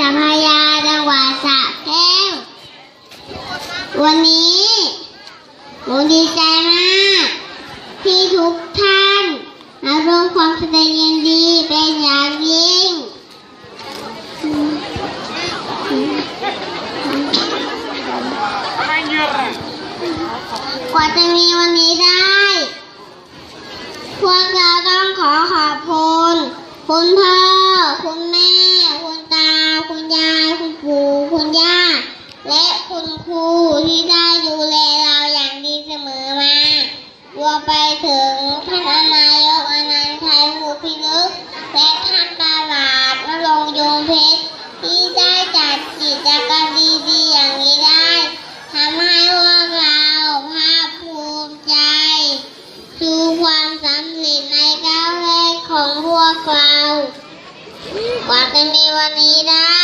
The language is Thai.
ตาพระยาจังหวัดสระแก้ววันนี้หนูดีใจมาก ที่ทุกท่านมาร่วมความแสดงยินดีเป็นอย่างยิ่งกว่าจะมีวันนี้ได้ พวกเราต้องขอขอบคุณ คุณพ่อ คุณแม่ และคุณครูที่ได้ดูแลเราอย่างดีเสมอมารวไปถึงท่านนายกอนันต์ชัยภูพิลึก และท่านตลาดนรงค์ยงเพชร ที่ได้จัดกิจกรรมดีๆอย่างนี้ได้ทำให้พวกเราภาคภูมิใจชูความสำเร็จในก้าวแรกของพวกเรากว่าจะมีวันนี้ได้